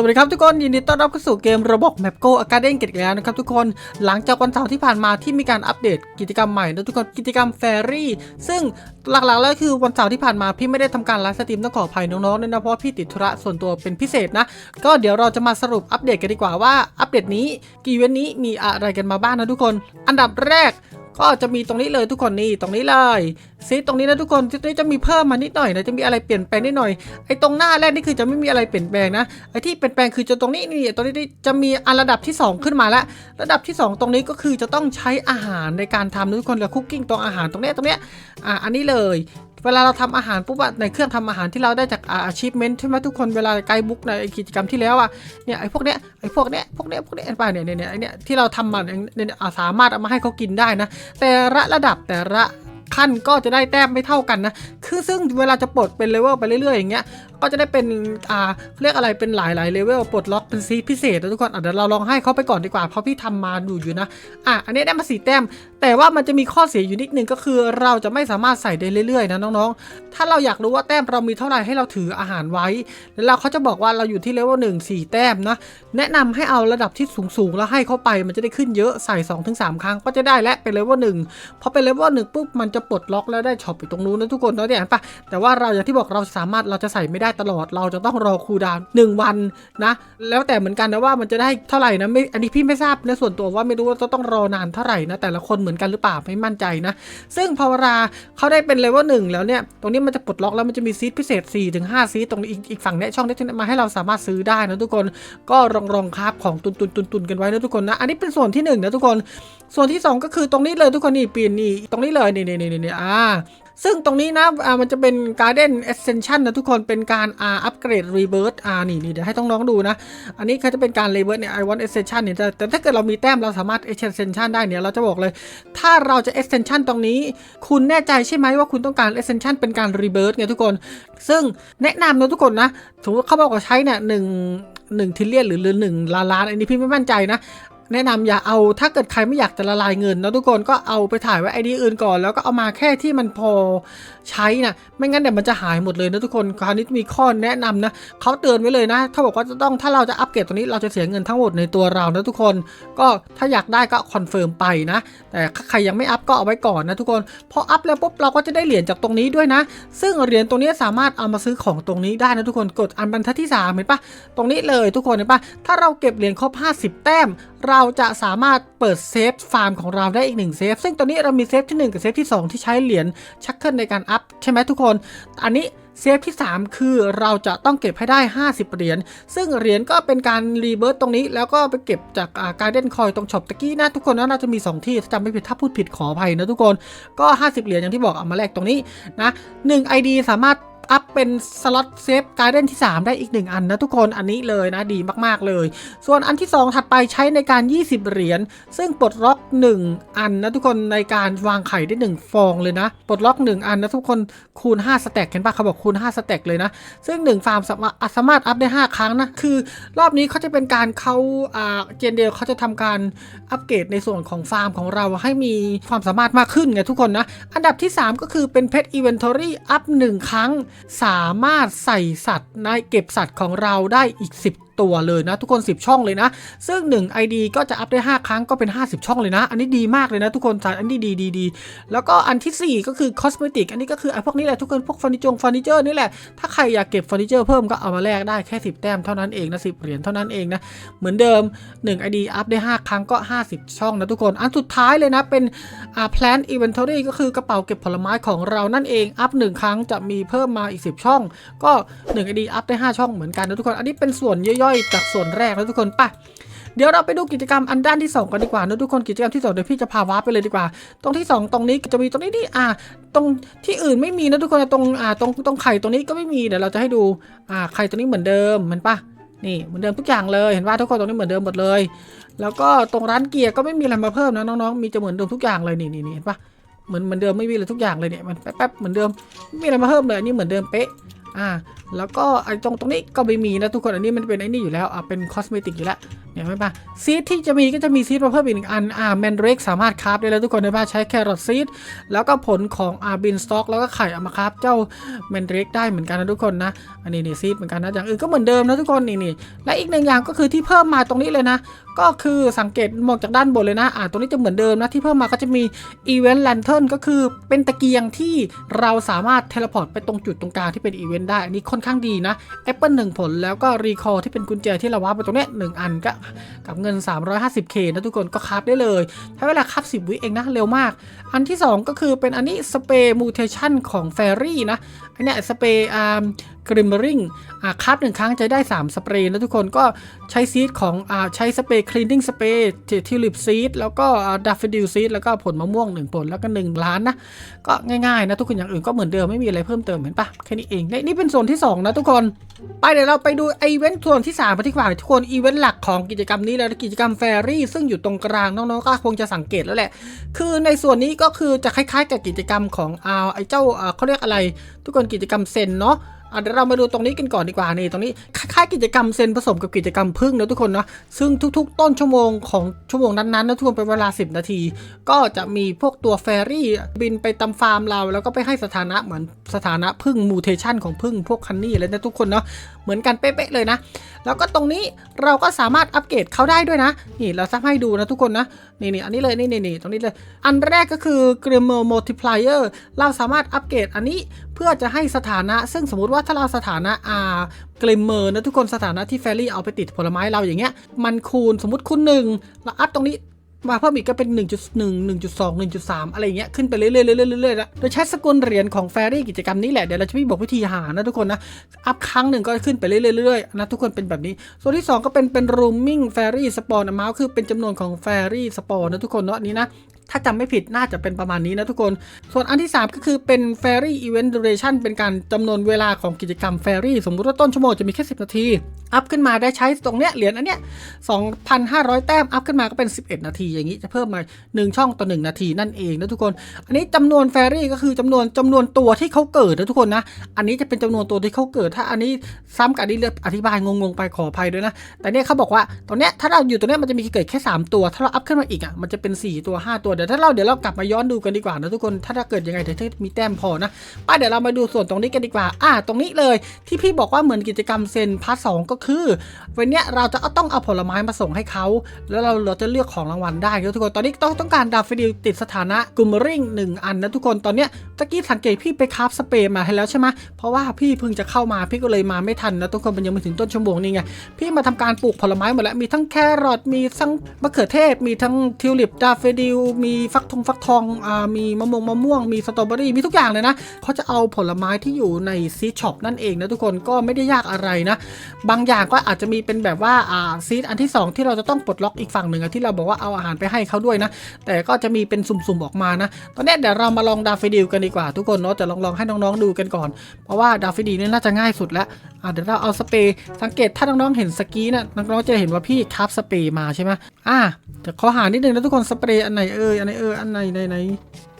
สวัสดีครับทุกคนยินดีต้อนรับเข้าสู่เกมระบบแมปโกอาการเด้งเกตแล้วนะครับทุกคนหลังจากวันเสาร์ที่ผ่านมาที่มีการอัปเดตกิจกรรมใหม่นะทุกคนกิจกรรมแฟรี่ ซึ่งหลักๆแล้วคือวันเสาร์ที่ผ่านมาพี่ไม่ได้ทำการไลฟ์สตรีมต้องขออภัยน้องๆด้วยนะเพราะพี่ติดธุระส่วนตัวเป็นพิเศษนะ ก็เดี๋ยวเราจะมาสรุปอัปเดตกันดีกว่าว่าอัปเดตนี้กี่เว้นนี้มีอะไรกันมาบ้างนะทุกคน อันดับแรก ก็จะมีตรงนี้เลยทุกคนนี่ตรงนี้เลยซีตรงนี้นะทุกคนที่จะมีเพิ่มมานิดหน่อยนะจะมีอะไรเปลี่ยนแปลงนิดหน่อยไอ้ตรงหน้าแรกนี่คือจะไม่มีอะไรเปลี่ยนแปลงนะไอ้ที่เปลี่ยนแปลงคือจะตรงนี้นี่ตรงนี้จะมีอันระดับที่ 2 ขึ้นมาแล้ว ระดับที่ 2 ตรงนี้ก็คือจะต้องใช้อาหารในการทำนะทุกคนแล้วคุกกิ้งตรงอาหารตรงเนี้ยตรงเนี้ยอ่าอันนี้เลย เวลาเราทำอาหารปุ๊บอะในเครื่องทำอาหารที่เราได้จากอาชีพเมนใช่ไหมทุกคนเวลาไกด์บุ๊กในกิจกรรมที่แล้วอะเนี่ยไอ้พวกเนี้ยไอ้พวกเนี้ยพวกเนี้ยพวกเนี้ยเห็นป่ะเนี่ยเนี่ยเนี่ยไอ้เนี่ยที่เราทำมาเนี่ยเนี่ยสามารถเอามาให้เขากินได้นะ แต่ละระดับแต่ละ ขั้นก็จะได้แต้มไม่เท่ากันนะ คือซึ่งเวลาจะปลดเป็นเลเวลไปเรื่อยๆอย่างเงี้ย ก็จะได้เป็น อ่าเรียกอะไร เป็นหลายๆเลเวลปลดล็อกเป็นซีพิเศษนะทุกคนอ่เดี๋ยวเราลองให้เขาไปก่อนดีกว่า เพราะพี่ทำมาดูอยู่นะ อะ อันนี้ได้มาสี่แต้ม แต่ว่ามันจะมีข้อเสียอยู่นิดนึงก็คือ เราจะไม่สามารถใส่ได้เรื่อยๆนะน้องๆ ถ้าเราอยากรู้ว่าแต้มเรามีเท่าไหร่ให้เราถืออาหารไว้ แล้วเราเขาจะบอกว่าเราอยู่ที่เลเวลหนึ่งสี่แต้มนะ แนะนำให้เอาระดับที่สูงๆแล้วให้เข้าไป มันจะได้ขึ้นเยอะ ใส่2อถึงสครั้งก็จะได้และเป็นเลเวลหนึ่งพอเป็นเลเวลหนึ่งปุ๊บมันจะปลดล็อกแล้วได้ช็อปอยู่ตรงนู้นนะทุกคนเนาะเนี่ยปะแต่ว่าเราอย่างที่บอกเราสามารถเราจะใส่ไม่ได้ตลอด เราจะต้องรอคูลดาวน์หนึ่งวันนะ แล้วแต่เหมือนกันนะว่ามันจะได้เท่าไหร่นะไม่อันนี้พี่ไม่ทราบในส่วนตัวว่าไม่รู้ว่าจะต้องรอนานเท่าไหร่นะแต่ละคนเหมือนกันหรือเปล่าไม่มั่นใจนะ ซึ่งพอเวลาเขาได้เป็นเลเวลหนึ่งแล้วเนี่ยตรงนี้มันจะปลดล็อกแล้วมันจะมีซีดพิเศษ4-5ถึงห้าซีดตรงอีกอีกฝั่งเนี้ยช่องเนี้ยที่มาให้เราสามารถซื้อได้นะทุกคนก็ลองลองคาบของตุนตุนตุนตุนกันไว้นะทุกคนนะอันนี้เป็นส่วนที่หนึ่งนะทุกคน ส่วนที่สองก็คือตรงนี้เลยทุกคนนี่ปีนนี่ตรงนี้เลยนี่นี่นี่นี่อ่าซึ่งตรงนี้นะอ่ามันจะเป็น Garden Extension นะทุกคนเป็นการอ่าอัปเกรด Rebirth อ่านี่นี่เดี๋ยวให้ต้องน้องดูนะ อันนี้เขาจะเป็นการ Rebirth เนี่ย I want Extension เนี่ยแต่ถ้าเกิดเรามีแต้มเราสามารถ Extension ได้เนี่ยเราจะบอกเลย ถ้าเราจะ Extension ตรงนี้ คุณแน่ใจใช่ไหมว่าคุณต้องการ Extension เป็นการ Rebirth ไงทุกคน ซึ่งแนะนำนะทุกคนนะสมมติเขาบอกว่าใช้เนี่ยหนึ่งหนึ่งทิลเลียนหรือหรือหนึ่งล้านล้านอันนี้พี่ไม่มั่นใจนะ แนะนำอย่าเอาถ้าเกิดใครไม่อยากจะละลายเงินนะทุกคนก็เอาไปถ่ายไว้ไอดีอื่นก่อน แล้วก็เอามาแค่ที่มันพอใช้นะไม่งั้นเดี๋ยวมันจะหายหมดเลยนะทุกคนคราวนี้มีข้อแนะนำนะเขาเตือนไว้เลยนะเขาบอกว่าจะต้องถ้าเราจะอัปเกรดตัวนี้เราจะเสียเงินทั้งหมดในตัวเรานะทุกคน ก็ถ้าอยากได้ก็คอนเฟิร์มไปนะ แต่ใครยังไม่อัพก็เอาไว้ก่อนนะทุกคนพออัพแล้วปุ๊บเราก็จะได้เหรียญจากตรงนี้ด้วยนะ ซึ่งเหรียญตรงนี้สามารถเอามาซื้อของตรงนี้ได้นะทุกคนกดอันบรรทัดที่3เห็นปะตรงนี้เลยทุกคนเห็นปะถ้าเราเก็บเหรียญครบ 50 แต้ม เราจะสามารถเปิดเซฟฟาร์มของเราได้อีกหนึ่งเซฟซึ่งตอนนี้เรามีเซฟที่ 1 กับเซฟที่ 2 ที่ใช้เหรียญชักเกิลในการอัพใช่ไหมทุกคน อันนี้เซฟที่ 3 คือเราจะต้องเก็บให้ได้ 50 เหรียญ ซึ่งเหรียญก็เป็นการรีเบิร์ตตรงนี้ แล้วก็ไปเก็บจากการเด้นคอยตรงช็อปตะกี้นะทุกคนนะน่าจะมี 2 ที่ถ้าจำไม่ผิดถ้าพูดผิดขออภัยนะทุกคน ก็ 50 เหรียญอย่างที่บอกเอามาแลกตรงนี้นะ1 ID สามารถ อัพเป็นสล็อตเซฟการ์เด้นที่ 3 ได้อีก 1 อันนะทุกคนอันนี้เลยนะดีมากๆเลย ส่วนอันที่ 2 ถัดไปใช้ในการ 20 เหรียญซึ่งปลดล็อก 1 อันนะทุกคนในการวางไข่ได้ 1 ฟองเลยนะ ปลดล็อก 1 อันนะทุกคนคูณ 5 สแต็กเห็นปะเขาบอกคูณ 5 สแต็กเลยนะ ซึ่ง 1 ฟาร์มสามารถอัพได้ 5 ครั้งนะ คือรอบนี้เขาจะเป็นการเขาอ่าเจนเดลเขาจะทำการอัปเกรดในส่วนของฟาร์มของเราให้มีความสามารถมากขึ้นไงทุกคนนะ อันดับที่ 3 ก็คือเป็นเพ t อีเวนทอรี่อัพ1ครั้งสามารถใส่สัตว์ในเก็บสัตว์ของเราได้อีก 10 ตัวเลยนะ ทุกคน 10 ช่องเลยนะ ซึ่ง 1 ID ก็จะอัพได้ 5 ครั้งก็เป็น 50 ช่องเลยนะ อันนี้ดีมากเลยนะทุกคนอันนี้ดีดีดีแล้วก็อันทีสี่4 ก็คือคอสเมติกอันนี้ก็คือไอ้พวกนี้แหละทุกคนพวกเฟอร์นิเจอร์เฟอร์นิเจอร์นี่แหละ ถ้าใครอยากเก็บเฟอร์นิเจอร์เพิ่มก็เอามาแลกได้แค่ 10 แต้มเท่านั้นเองนะ10เหรียญเท่านั้นเองนะเหมือนเดิม 1 ID อัพได้ 5 ครั้งก็ 50 ช่องนะทุกคนอันสุดท้ายเลยนะเป็นอ่า plant inventory ก็คือกระเป๋าเก็บผลไม้ของเรานั่นเองอัพ1ครั้งจะมีเพิ่มมาอีก 10 ช่อง ก็1 ID อัพได้ 5 ช่องเหมือนกันนะทุกคน อันนี้เป็นส่วนย่อยๆ จากส่วนแรกนะทุกคนไปเดี๋ยวเราไปดูกิจกรรมอันด้านที่ 2 กันดีกว่านะทุกคนกิจกรรมที่2เดี๋ยวพี่จะพาวาร์ปไปเลยดีกว่า ตรงที่ 2 ตรงนี้จะมีตรงนี้นี่อ่า ตรงที่อื่นไม่มีนะทุกคนตรงอ่าตรงตรงไข่ตรงนี้ก็ไม่มีเดี๋ยวเราจะให้ดูอ่าไข่ตรงนี้เหมือนเดิมเห็นปะนี่เหมือนเดิมทุกอย่างเลยเห็นว่าทุกคนตรงนี้เหมือนเดิมหมดเลย แล้วก็ตรงร้านเกียร์ก็ไม่มีอะไรมาเพิ่มนะน้องๆมีจะเหมือนเดิมทุกอย่างเลยนี่นี่นี่เห็นปะ เหมือนเหมือนเดิมไม่มีอะไรทุกอย่างเลยเนี่ยมันแป๊บๆเหมือนเดิมไม่มีอะไรมาเพิ่มเลยอันนี้เหมือนเดิมเป๊ะอ่า แล้วก็ไอ้ตรงตรงนี้ก็ไม่มีนะทุกคนอันนี้มันเป็นไอ้นี่อยู่แล้วอะเป็นคอสเมติกอยู่แล้วเนี่ยไม่ปะซีดที่จะมีก็จะมีซีดมาเพิ่มอีกหนึ่งอันอ่าแมนเรกสามารถคราฟได้แล้วทุกคนในบ้านใช้แครอทซีดแล้วก็ผลของอาบินสต็อกแล้วก็ไข่เอามาคราฟเจ้าแมนเรกได้เหมือนกันนะทุกคนนะอันนี้นี่ซีดเหมือนกันนะอย่างอื่นก็เหมือนเดิมนะทุกคนนี่นี่และอีกหนึ่งอย่างก็คือที่เพิ่มมาตรงนี้เลยนะ ก็คือสังเกตมองจากด้านบนเลยนะอ่าตรงนี้จะเหมือนเดิมนะที่เพิ่มมาก็จะมี Event Lantern ก็คือเป็นตะเกียงที่เราสามารถเทเลพอร์ตไปตรงจุดตรงกลางที่เป็นอีเวนต์ได้อันนี้ค่อนข้างดีนะ Apple 1 ผลแล้วก็ Recall ที่เป็นกุญแจที่เราวาร์ปไปตรงเนี้ยหนึ่งอันก็กับเงิน 350k นะทุกคนก็คับได้เลยใช้เวลาคับ 10 วิเองนะ เร็วมาก อันที่ 2 ก็คือเป็นอันนี้สเปรย์มูเทชันของแฟรี่นะอันเนี้ยสเปรย์อ่ากริมเบอริงอ่าคับหนึ่งครั้งจะได้ 3 สเปรย์นะทุกคนก็ใช้ซีดของอ่าใช้สเปรย์คลีนนิ่งสเปรย์ทิลิปซีดแล้วก็ดัฟฟดิลซีดแล้วก็ผลมะม่วง 1 ผลแล้วก็ 1 ล้านนะ ก็ง่ายๆนะทุกคนอย่างอื่นก็เหมือนเดิมไม่มีอะไรเพิ่มเติมเห็นปะแค่นี้เองนี่นี่เป็นส่วนที่ 2 นะทุกคน ไปเดี๋ยวเราไปดูอีเวนต์ส่วนที่3มาที่กว่าทุกคนอีเวนต์หลักของกิจกรรมนี้แล้วกิจกรรมแฟรี่ซึ่งอยู่ตรงกลางน้องๆก็คงจะสังเกตแล้วแหละ คือในส่วนนี้ก็คือจะคล้ายๆ กับกิจกรรมของอาไอ้เจ้าเขาเรียกอะไร ทุกคนกิจกรรมเซนเนาะ เดี๋ยวเรามาดูตรงนี้กันก่อนดีกว่านี่ตรงนี้คล้ายๆกิจกรรมเซนผสมกับกิจกรรมพึ่งนะทุกคนเนาะซึ่งทุก ๆ ต้นชั่วโมงของชั่วโมงนั้นๆนะทุกคนเป็นเวลา 10 นาที ก็จะมีพวกตัวแฟรี่บินไปตามฟาร์มเรา แล้วก็ไปให้สถานะเหมือนสถานะพึ่งมูเทชันของพึ่งพวกคันนี่อะไรนะทุกคนเนาะเหมือนกันเป๊ะๆเลยนะ แล้วก็ตรงนี้เราก็สามารถอัปเกรดเขาได้ด้วยนะ นี่เราซักให้ดูนะทุกคนนะนี่นี่อันนี้เลยนี่นี่นี่ตรงนี้เลย อันแรกก็คือ g r i m m e r Multiplier เราสามารถอัปเกรดอันนี้ พื่อจะให้สถานะ ซึ่งสมมติว่าถ้าเราสถานะอ่ากลิมเมอร์นะทุกคนสถานะที่แฟรี่เอาไปติดผลไม้เราอย่างเงี้ย มันคูณสมมติคูณหนึ่งเราอัพตรงนี้มาเพิ่มอีกก็เป็น 1.1 1.2 1.3 อะไรอย่างเงี้ย ขึ้นไปเรื่อยๆเรื่อยๆเรื่อยๆแล้วโดยใช้สกุลเหรียญของแฟรี่กิจกรรมนี้แหละ เดี๋ยวเราจะมีบอกวิธีหานะทุกคนนะ อัพครั้งหนึ่งก็ขึ้นไปเรื่อยๆเรื่อยๆนะทุกคนเป็นแบบนี้ ส่วนที่ 2 ก็เป็นเป็น rooming fairy spawn amount คือเป็นจำนวนของ fairy spawn นะทุกคนเนาะอันนี้นะ ถ้าจำไม่ผิดน่าจะเป็นประมาณนี้นะทุกคน ส่วนอันที่ 3 ก็คือเป็น Fairy Event Duration เป็นการจำนวนเวลาของกิจกรรม Fairy สมมติว่าต้นชั่วโมงจะมีแค่ 10 นาที อัพขึ้นมาได้ใช้ตรงเนี้ยเหรียญอันเนี้ย2,500 แต้ม อัพขึ้นมาก็เป็น 11 นาที อย่างนี้จะเพิ่มมา 1 ช่องต่อ 1 นาทีนั่นเองนะทุกคน อันนี้จำนวน Fairy ก็คือจำนวนจำนวนตัวที่เขาเกิดนะทุกคนนะ อันนี้จะเป็นจำนวนตัวที่เขาเกิด ถ้าอันนี้ซ้ำกับอันนี้เลือกอธิบายงงๆไปขออภัยด้วยนะ แต่เนี่ยเขาบอกว่าตรงเนี้ยถ้าเราอยู่ตรงเนี้ยมันจะมีเกิดแค่ 3 ตัว ถ้าเราอัพขึ้นมาอีกอะมันจะเป็น 4 ตัว 5 ตัวดี๋ยวถ้าเราเดี๋ยวเรากลับมาย้อนดูกันดีกว่านะทุกคนถ้าถ้าเกิดยังไงเดี๋ยวถ้ามีแต้มพอนะป้าเดี๋ยวเรามาดูส่วนตรงนี้กันดีกว่า อ่า ตรงนี้เลยที่พี่บอกว่าเหมือนกิจกรรมเซนพาร์ทสก็คือวันนี้เราจะต้องเอาผลไม้มาส่งให้เขาแล้วเราเราจะเลือกของรางวัลได้นะทุกคนตอนนี้ต้องต้องการดาฟิดิลติดสถานะกุมริ่งหนึ่งอันนะทุกคนตอนเนี้ยตะกี้สังเกตพี่ไปคาฟสเปรย์มาให้แล้วใช่ไหมเพราะว่าพี่เพิ่งจะเข้ามาพี่ก็เลยมาไม่ทันนะทุกคนมันยังไม่ถึงต้นชั่วโมงนี่ไงพี่มาทำการปลูกผลไม้หมดแล้วมีทั้งแครอทมีทั้งมะเขือเทศมีทั้งทิวลิปดาฟดิลมีีฟักทองฟักทองอ่ามีมะม่วงมะม่วงมีสตรอเบอรี่มีทุกอย่างเลยนะเขาจะเอาผลไม้ที่อยู่ในซีช็อปนั่นเองนะทุกคนก็ไม่ได้ยากอะไรนะ บางอย่างก็อาจจะมีเป็นแบบว่าอ่าซีดอันที่ 2 ที่เราจะต้องปลดล็อกอีกฝั่งหนึ่งที่เราบอกว่าเอาอาหารไปให้เขาด้วยนะ แต่ก็จะมีเป็นสุ่มๆออกมานะ ตอนนี้เดี๋ยวเรามาลองดาฟิดิลกันดีกว่าทุกคนเนาะจะลองลองให้น้องๆดูกันก่อน เพราะว่าดาฟิดิลนี่น่าจะง่ายสุดแล้ว อ่าเดี๋ยวเราเอาสเปรย์สังเกตถ้าน้องๆเห็นสกีนะน้องๆจะเห็นว่าพี่คับสเปรย์มาใช่ไหมอ่าแต่ขอหานิดนึงนะทุกคนสเปรย์อันไหนเอ่ยอันไหนเอ่ยอันไหนไหนไหน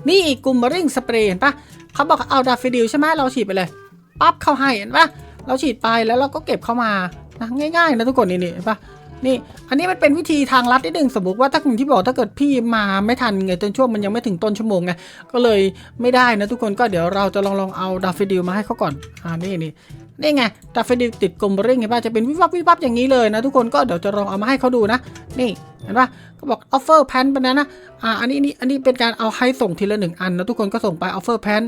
นี่กลุ่มริงสเปรย์เห็นปะเขาบอกเอาดาฟิดิลใช่ไหมเราฉีดไปเลยปั๊บเข้าให้เห็นปะเราฉีดไปแล้วเราก็เก็บเข้ามานะง่ายๆนะทุกคนนี่นี่เห็นปะนี่ อันนี้มันเป็นวิธีทางลัดนิดนึงสมมติว่าถ้าอย่างที่บอกถ้าเกิดพี่มาไม่ทันไงจนช่วงมันยังไม่ถึงต้นชั่วโมงไงก็เลยไม่ได้นะทุกคนก็เดี๋ยวเราจะลองลองเอาดาฟิดิลมาให้เขาก่อนอ่านี่นี่ นี่ไงดาฟฟิดิติดกลมเร่งไงป่ะจะเป็นวิบวับวิบวับอย่างนี้เลยนะทุกคนก็เดี๋ยวจะลองเอามาให้เขาดูนะ นี่เห็นป่ะก็บอก offer pan ไปนะนะอ่าอันนี้นี่อันนี้เป็นการเอาให้ส่งทีละหนึ่งอันนะทุกคนก็ส่งไป offer pan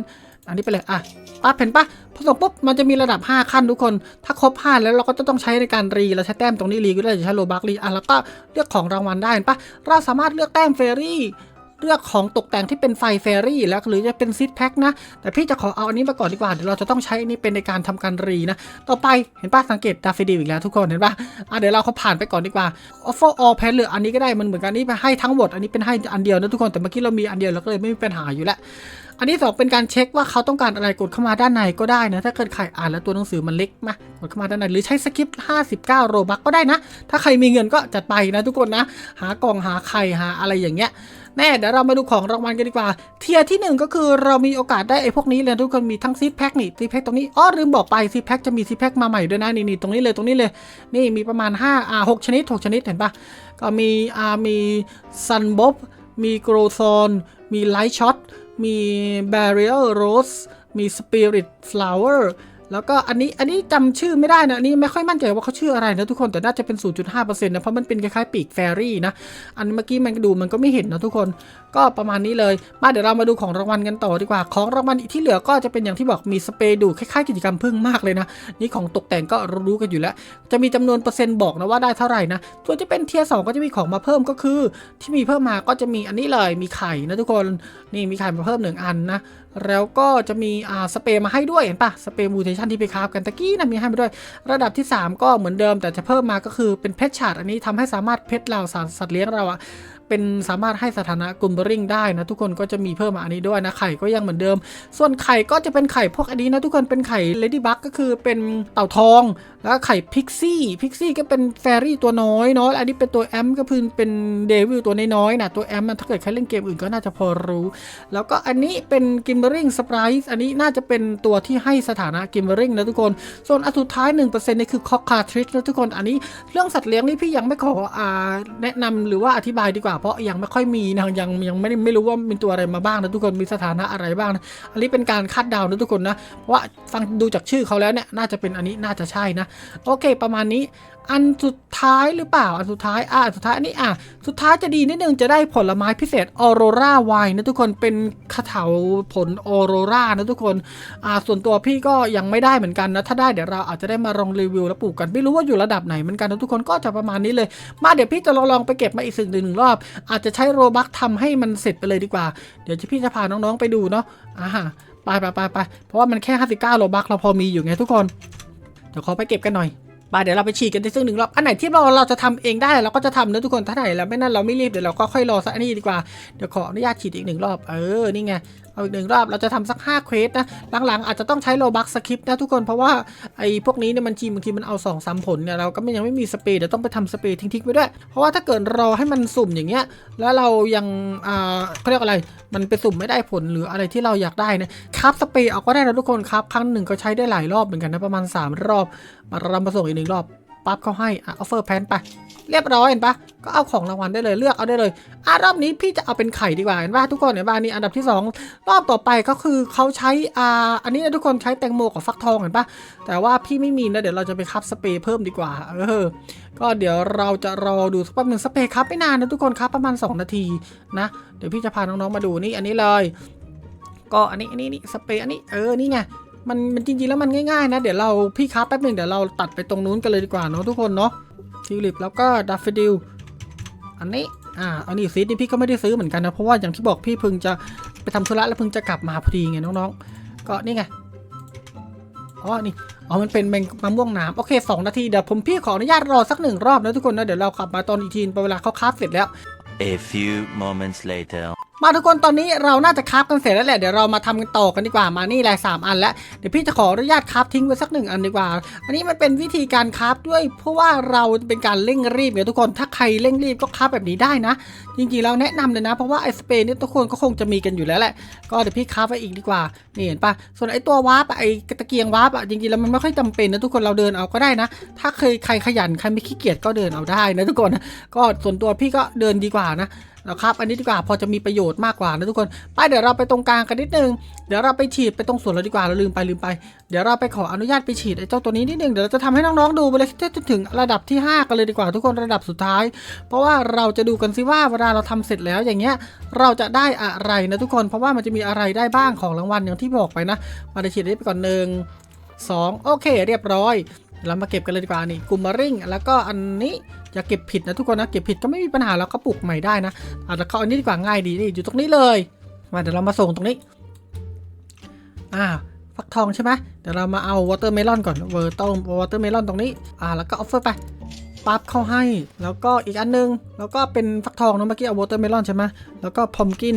อันนี้ไปเลยอะปั๊บเห็นปะพอส่งปุ๊บมันจะมีระดับ 5 ขั้นทุกคน ถ้าครบ5แล้วเราก็จะต้องใช้ในการรีเราใช้แต้มตรงนี้รีก็ได้จะใช้โลบักรีอะแล้วก็เลือกของรางวัลได้เห็นปะเราสามารถเลือกแต้มเฟรรี่ เลือกของตกแต่งที่เป็นไฟเฟรรี่แล้วหรือจะเป็นซิดแพ็คนะ แต่พี่จะขอเอาอันนี้มาก่อนดีกว่าเดี๋ยวเราจะต้องใช้อันนี้เป็นในการทำการรีนะ ต่อไปเห็นปะสังเกตดาฟิดิลอีกแล้วทุกคนเห็นปะอะเดี๋ยวเราเขาผ่านไปก่อนดีกว่า offer all pan หรืออันนี้ก็ได้มันเหมือนกันนี่ไปให้ทั้งหมดอันนี้เป็นให้อันเดียวนะทุกคนแต่เมื่อกี้เรามีอันเดียวเราก็เลยไม่มีปัญหาอยู่แล้วอันที่สองเป็นการเช็คว่าเขาต้องการอะไรกดเข้ามาด้านในก็ได้นะ ถ้าเกิดใครอ่านแล้วตัวหนังสือมันเล็กมากดเข้ามาด้านในหรือใช้สคริปต์59 โรบักก็ได้นะ ถ้าใครมีเงินก็จัดไปนะทุกคนนะ หากล่องหาไข่หาอะไรอย่างเงี้ย แน่เดี๋ยวเรามาดูของรางวัลกันดีกว่า เทียที่หนึ่งก็คือเรามีโอกาสได้ไอ้พวกนี้เลยทุกคนมีทั้งซีแพ็คนี่ซีแพ็คตรงนี้อ๋อลืมบอกไปซีแพ็คจะมีซีแพ็คมาใหม่ด้วยนะนี่นตรงนี้เลยตรงนี้เลย นี่มีประมาณ5อ่า6ชนิด6ชนิดเห็นปะก็มีอ่ามีซันบ๊อบมีโกรโซนมีไลท์ช็อตมีแบเรียลโรสมีสปิริตฟลาวเวอร์ แล้วก็อันนี้อันนี้จำชื่อไม่ได้นะอันนี้ไม่ค่อยมั่นใจว่าเขาชื่ออะไรนะทุกคนแต่น่าจะเป็น 0.5%นะเพราะมันเป็นคล้ายๆปีกแฟรี่นะอันเมื่อกี้มันดูมันก็ไม่เห็นนะทุกคนก็ประมาณนี้เลยมาเดี๋ยวเรามาดูของรางวัลกันต่อดีกว่า ของรางวัลที่เหลือก็จะเป็นอย่างที่บอกมีสเปรย์ดูคล้ายๆกิจกรรมพึ่งมากเลยนะนี่ของตกแต่งก็รู้กันอยู่แล้ว จะมีจำนวนเปอร์เซ็นต์บอกนะว่าได้เท่าไหร่นะส่วนที่เป็นเทียร์สก็จะมีของมาเพิ่มก็คือ ที่มีเพิ่มมาก็จะมีอันนี้เลยมีไข่นะทุกคนนี่มีไข่มาเพิ่มหนึ่งอันนะ แล้วก็จะมีอ่าสเปรย์มาให้ด้วยเห็นปะสเปรย์มูเทชันที่ไปคราฟกันตะกี้นะมีให้มาด้วย ระดับที่ 3 ก็เหมือนเดิมแต่จะเพิ่มมาก็คือเป็นเพชรฉาดอันนี้ทำให้สามารถเพชรเราสารสัตว์เลี้ยงเราอะ เป็นสามารถให้สถานะกลุ่มเบอริงได้นะทุกคนก็จะมีเพิ่มมาอันนี้ด้วยนะไข่ก็ยังเหมือนเดิม ส่วนไข่ก็จะเป็นไข่พวกอันนี้นะทุกคนเป็นไข่เลดี้บักก็คือเป็นเต่าทอง แล้วไข่พิกซี่พิกซี่ก็เป็นแฟรี่ตัวน้อยเนาะอันนี้เป็นตัวแอมก็คือเป็นเดวิลตัวน้อยๆนะตัวแอมมันถ้าเกิดใครเล่นเกมอื่นก็น่าจะพอรู้ แล้วก็อันนี้เป็นกิมเบอริงสปายส์อันนี้น่าจะเป็นตัวที่ให้สถานะกิมเบอริงนะทุกคน ส่วนอันสุดท้าย 1%นี่คือคอกคาทริชนะทุกคนอันนี้เรื่องสัตว์เลี้ยงนี่พี่ยังไม่ขออ่าแนะนำหรือว่าอธิบายดีกว่าเพราะยังไม่ค่อยมีนะยังยังไม่ได้ไม่รู้ว่ามีตัวอะไรมาบ้างนะทุกคนมีสถานะอะไรบ้างนะอันนี้เป็นการคาดเดานะทุกคนนะเพราะว่าฟังดูจากชื่อเขาแล้วเนี่ยน่าจะเป็นอันนี้น่าจะใช่นะโอเค ประมาณนี้อันสุดท้ายหรือเปล่า อันสุดท้าย อะอันสุดท้ายอันนี้อะ สุดท้ายจะดีนิดนึงจะได้ผลไม้พิเศษออโรราไวน์นะทุกคน เป็นคาถาผลออโรรานะทุกคน อ่า ส่วนตัวพี่ก็ยังไม่ได้เหมือนกันนะ ถ้าได้เดี๋ยวเราอาจจะได้มาลองรีวิวแล้วปลูกกัน ไม่รู้ว่าอยู่ระดับไหนเหมือนกันนะทุกคน ก็จะประมาณนี้เลย มาเดี๋ยวพี่จะลองลองไปเก็บมาอีกสิ่งหนึ่งหนึ่งรอบ อาจจะใช้โรบักทำให้มันเสร็จไปเลยดีกว่า เดี๋ยวพี่จะพาน้องๆไปดูเนาะ อ่าไปไปไปไปเพราะว่ามันแค่59โรบักเราพอมีอยู่ไงทุกคน เดี๋ยวขอไปเก็บกันหน่อย ไปเดี๋ยวเราไปฉีดกันในซึ่งหนึ่งรอบ อันไหนที่เราเราจะทำเองได้เราก็จะทำนะทุกคนถ้าไหนเราไม่นั่นเราไม่รีบเดี๋ยวเราก็ค่อยรอสักอันนี้ดีกว่า เดี๋ยวขออนุญาตฉีดอีกหนึ่งรอบ เออ นี่ไงเอาอีกหนึ่งรอบเราจะทำสัก5เควสนะหลังๆ อาจจะต้องใช้โลบักสคริปต์นะทุกคนเพราะว่าไอ้พวกนี้เนี่ยมันจีบางทีมันเอา2อสามผลเนี่ยเราก็ยังไม่มีสเปรย์เดี๋ยวต้องไปทำสเปรย์ทิ้งๆไปด้วย เพราะว่าถ้าเกิดรอให้มันสุ่มอย่างเงี้ยแล้วเรายังอ่าเขาเรียกอะไรมันไปสุ่มไม่ได้ผลหรืออะไรที่เราอยากได้นะครับสเปรย์เอาก็ได้นะทุกคนครับครั้งหนึ่งก็ใช้ได้หลายรอบเหมือนกันนะประมาณ 3 รอบมาเรามาส่งอีกหนึ่งรอบ ปั๊บเขาให้อะออฟเฟอร์แพนไป เรียบร้อยเห็นปะก็เอาของรางวัลได้เลยเลือกเอาได้เลยอะรอบนี้พี่จะเอาเป็นไข่ดีกว่าเห็นปะทุกคนเห็นปะนี่อันดับที่ 2 รอบต่อไปก็คือเขาใช้อ่าอันนี้นะทุกคนใช้แตงโมกับฟักทองเห็นปะแต่ว่าพี่ไม่มีนะเดี๋ยวเราจะไปคับสเปรย์เพิ่มดีกว่าเออก็เดี๋ยวเราจะรอดูสักแป๊บหนึ่งสเปรย์ครับไม่นานนะทุกคนครับประมาณ 2 นาทีนะเดี๋ยวพี่จะพาน้องๆมาดูนี่อันนี้เลย ก็อันนี้อันนี้นี่สเปรย์อันนี้เออนี่ไง มันมันจริงๆแล้วมันง่ายๆนะ เดี๋ยวเราพี่ครับแป๊บหนึ่งเดี๋ยวเราตัดไปตรงนู้นกันเลยดีกว่าเนาะทุกคนเนาะทิวลิปแล้วก็ดัฟเฟดิลอันนี้อ่าอันนี้ซีดนี่พี่ก็ไม่ได้ซื้อเหมือนกันนะเพราะว่าอย่างที่บอกพี่เพิ่งจะไปทำธุระแล้วเพิ่งจะกลับมาพอดีไงน้องๆ ก็นี่ไงอ๋อนี่อ๋อมันเป็นแมงมะม่วงน้ำโอเคสองนาทีเดี๋ยวผมพี่ขออนุญาตรอสักหนึ่งรอบนะทุกคนนะเดี๋ยวเรากลับมาตอนอีกทีเวลาเขาคราฟเสร็จแล้ว A few moments later. มาทุกคนตอนนี้เราน่าจะคราฟกันเสร็จแล้วแหละเดี๋ยวเรามาทำกันต่อกันดีกว่ามานี่แหละสามอันแล้วเดี๋ยวพี่จะขออนุญาตคราฟทิ้งไว้สักหนึ่งอันดีกว่า อันนี้มันเป็นวิธีการคราฟด้วย เพราะว่าเราเป็นการเร่งรีบไงทุกคนถ้าใครเร่งรีบก็คราฟแบบนี้ได้นะ จริงๆแล้วแนะนำเลยนะ เพราะว่าไอ้สเปรย์นี่ทุกคนก็คงจะมีกันอยู่แล้วแหละก็เดี๋ยวพี่คราฟไว้อีกดีกว่านี่เห็นปะส่วนไอ้ตัววาร์ปไอ้ตะเกียงวาร์ปอะจริงๆแล้วมันไม่ค่อยจำเป็นนะทุกคนเราเดินเอาก็ได้นะ ถ้าเคยใครขยันใครไม่ขี้เกียจก็เดินเอาได้นะทุกคนก็ส่วนตัวพี่ก็เดินดีกว่านะ นะครับอันนี้ดีกว่าพอจะมีประโยชน์มากกว่านะทุกคนไปเดี๋ยวเราไปตรงกลางกันนิดนึงเดี๋ยวเราไปฉีดไปตรงส่วนเราดีกว่าเราลืมไปลืมไปเดี๋ยวเราไปขออนุญาตไปฉีดไอ้เจ้าตัวนี้นิดนึงเดี๋ยวเราจะทำให้น้องๆดูไปเลยจนถึงระดับที่ 5 กันเลยดีกว่าทุกคนระดับสุดท้าย เพราะว่าเราจะดูกันซิว่าเวลาเราทำเสร็จแล้วอย่างเงี้ยเราจะได้อะไรนะทุกคนเพราะว่ามันจะมีอะไรได้บ้างของรางวัลอย่างที่บอกไปนะมาเดี๋ยวฉีดได้ไปก่อนหนึ่งสองโอเค เรียบร้อยเรามาเก็บกันเลยดีกว่านี่กุมมาริงแล้วก็อันนี้ อย่าเก็บผิดนะทุกคนนะ เก็บผิดก็ไม่มีปัญหาเราก็ปลูกใหม่ได้นะอาจจะเขาอันนี้ดีกว่าง่ายดีนี่อยู่ตรงนี้เลย มาเดี๋ยวเรามาส่งตรงนี้ อ่าฟักทองใช่ไหมเดี๋ยวเรามาเอาวอเตอร์เมลอนก่อนเวอร์ต้มวอเตอร์เมลอนตรงนี้ อ่า แล้วก็ออฟเฟอร์ไปปั๊บเข้าให้ แล้วก็อีกอันนึง แล้วก็เป็นฟักทองเนอะเมื่อกี้เอาวอเตอร์เมลอนใช่ไหมแล้วก็พอมกิน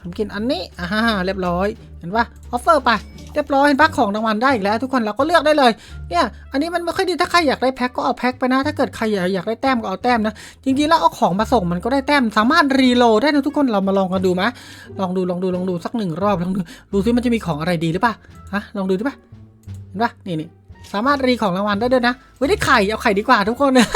พอมกินอันนี้ อ่าเรียบร้อย เห็นปะออฟเฟอร์ไป เรียบร้อยเห็นปะของรางวัลได้อีกแล้ว ทุกคนเราก็เลือกได้เลยเนี่ยอันนี้มันไม่ค่อยดีถ้าใครอยากได้แพ็คก็เอาแพ็คไปนะ ถ้าเกิดใครอยากอยากได้แต้มก็เอาแต้มนะจริงๆแล้วเอาของมาส่งมันก็ได้แต้มสามารถรีโหลดได้นะทุกคนเรามาลองกันดูไหมลองดูลองดูลองดูสักหนึ่งรอบลองดูดูซิมันจะมีของอะไรดีหรือเปล่าฮะลองดูดิปะเห็นปะนี่นี่สามารถรีของรางวัลได้ด้วยนะเว้ยได้ไข่เอาไข่ดีกว่าทุกคนนะ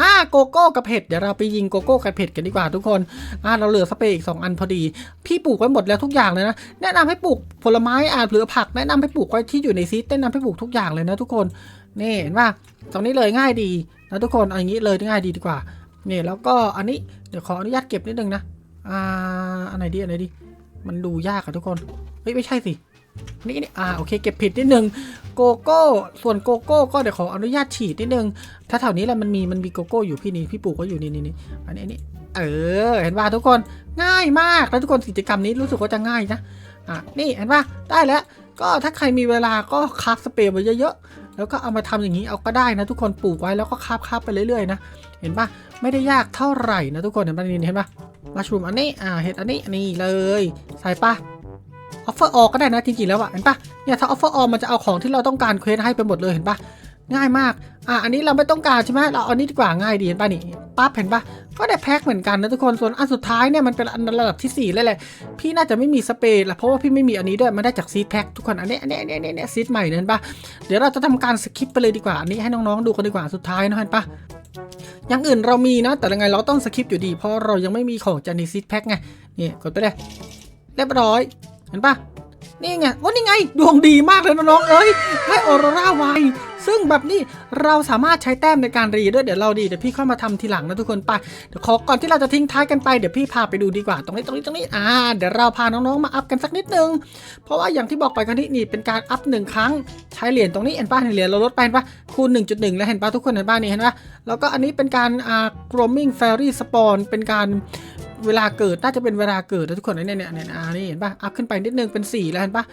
อ่าโกโก้กับเผ็ดเดี๋ยวเราไปยิงโกโก้กับเผ็ดกันดีกว่าทุกคนอ่าเราเหลือสเปรย์อีกสองอันพอดี พี่ปลูกไว้หมดแล้วทุกอย่างเลยนะแนะนำให้ปลูกผลไม้อาจเหลือผักแนะนำให้ปลูกไว้ที่อยู่ในซีดแนะนำให้ปลูกทุกอย่างเลยนะทุกคนนี่เห็นป่ะตรงนี้เลยง่ายดีนะทุกคนเอาอย่างนี้เลยง่ายดีดีกว่านี่แล้วก็อันนี้เดี๋ยวขออนุญาตเก็บนิดนึงนะอ่าอันไหนดีอันไหนดี มันดูยากอะทุกคนเฮ้ยไม่ใช่สิ นี่นี่อ่าโอเคเก็บผิดนิดนึงโกโก้ส่วนโกโก้ก็เดี๋ยวขออนุญาตฉีดนิดนึงถ้าแถวนี้แหละมันมีมันมีโกโก้อยู่พี่นี่พี่ปลูกก็อยู่นี่นี่นี่อันนี้นนี้เออเห็นป่ะทุกคนง่ายมากแล้วทุกคนกิจกรรมนี้รู้สึกว่าจะง่ายนะอะนี่เห็นป่ะได้แล้วก็ถ้าใครมีเวลาก็คาฟสเปรย์ไว้เยอะๆ แล้วก็เอามาทำอย่างนี้เอาก็ได้นะทุกคนปลูกไว้แล้วก็คาฟคาฟไปเรื่อยๆนะเห็นป่ะไม่ได้ยากเท่าไหร่นะทุกคนเห็นป่ะนี่เห็นป่ะมาชูมอันนี้อ่าเห็ดอันนี้นี่เลยใส่ป่ะ ออฟเฟอร์ออก็ได้นะจริงๆแล้วอะเห็นปะเนี่ยถ้าออฟเฟอร์ออมันจะเอาของที่เราต้องการเควสให้ไปหมดเลยเห็นปะง่ายมาก อะ อันนี้เราไม่ต้องการใช่ไหมเราเอาอันนี้ดีกว่าง่ายดีเห็นป่ะนี่ปั๊บเห็นป่ะ ก็ได้แพ็คเหมือนกันนะทุกคน ส่วนอันสุดท้ายเนี่ยมันเป็นอันระดับที่ 4 เลยแหละ พี่น่าจะไม่มีสเปรย์ละเพราะว่าพี่ไม่มีอันนี้ด้วย มันได้จากซีดแพ็คทุกคน อันนี้อันนี้อันนี้อันนี้อันนี้ซีดใหม่เห็นป่ะ เดี๋ยวเราจะทำการสคิปไปเลยดีกว่า อันนี้ให้น้องๆดูกันดีกว่า สุดท้ายนะเห็นป่ะอย่างอื่นเรามีนะ แต่ยังไงเราต้องสคิปอยู่ดี เพราะเรายังไม่มีของจากในซีดแพ็คไง นี่กดไปเลย เรียบร้อย เห็นป่ะนี่ไงว่านี่ไง ดวงดีมากเลยน้องๆเอ้ยให้ออโรราไวซึ่งแบบนี้เราสามารถใช้แต้มในการรีด้วยเดี๋ยวเราดีเดี๋ยวพี่เข้ามาทำทีหลังนะทุกคนไปเดี๋ยวขอก่อนที่เราจะทิ้งท้ายกันไปเดี๋ยวพี่พาไปดูดีกว่าตรงนี้ตรงนี้ตรงนี้อ่าเดี๋ยวเราพาน้องๆมาอัพกันสักนิดนึง เพราะว่าอย่างที่บอกไปกันที่นี่เป็นการอัพหนึ่งครั้งใช้เหรียญตรงนี้เห็นป่ะเหรียญเราลดไปเห็นป่ะคูณ 1.1 แล้วเห็นป่ะทุกคนเห็นป่ะนี่เห็นป่ะแล้วก็อันนี้เป็นการอ่า grooming fairy spawn เป็นการ เวลาเกิดน่าจะเป็นเวลาเกิดนะทุกคนเนี่ยเนี่ยเนี่ยอ่านี่เห็นปะอัพขึ้นไปนิดนึงเป็น 4 แล้วเห็นปะ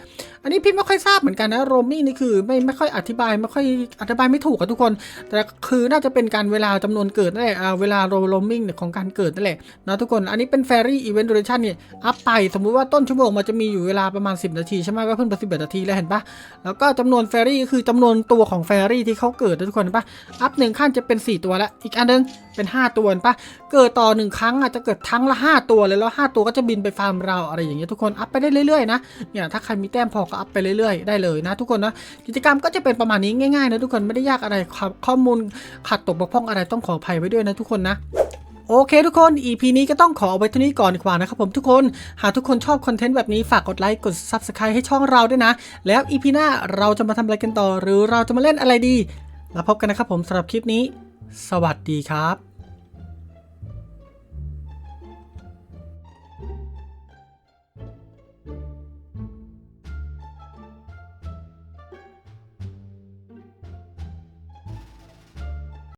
อันนี้พี่ไม่ค่อยทราบเหมือนกันนะโรมมิ่งนี่คือไม่ไม่ค่อยอธิบายไม่ค่อยอธิบายไม่ถูกอะทุกคน แต่คือน่าจะเป็นการเวลาจำนวนเกิดนั่นแหละอ่าเวลาโรมมิ่งเนี่ยของการเกิดนั่นแหละนะทุกคนอันนี้เป็นแฟรี่อีเวนต์ดูเรชั่นเนี่ยอัพไปสมมุติว่าต้นชั่วโมงมันจะมีอยู่เวลาประมาณ 10 นาทีใช่ไหมก็เพิ่มไป11นาทีแล้วเห็นปะแล้วก็จำนวนแฟรี่คือจำนวนตัวของแฟรี่ที่เขาเกิดนะทุกคนเห็นปะอัพหนึ่งขั้นจะเป็น 4 ตัวแล้วอีกอันนึงเป็น 5 ตัวเห็นปะเกิดต่อหนึ่งครั้งอาจจะเกิดทั้งละ5ตัวเลยแล้ว5ตัวก็จะบินไปฟาร์มเราอะไรอย่างเงี้ยทุกคนอัพไปได้เรื่อยๆนะเนี่ยถ้าใครมีแต้มพอก็อัพไปเรื่อยๆได้เลยนะทุกคนนะกิจกรรมก็จะเป็นประมาณนี้ง่ายๆนะทุกคนไม่ได้ยากอะไรข้อมูลขัดตกบกพร่องอะไรต้องขออภัยไว้ด้วยนะทุกคนนะโอเคทุกคน EP นี้ก็ต้องขอเอาไว้เท่านี้ก่อนดีกว่านะครับผมทุกคน หากทุกคนชอบคอนเทนต์แบบนี้ฝากกดไลค์ กด Subscribe ให้ช่องเราด้วยนะ แล้ว EP หน้าเราจะมาทำอะไรกันต่อ หรือเราจะมาเล่นอะไรดี แล้วพบกันนะครับผมสำหรับคลิปนี้ สวัสดีครับ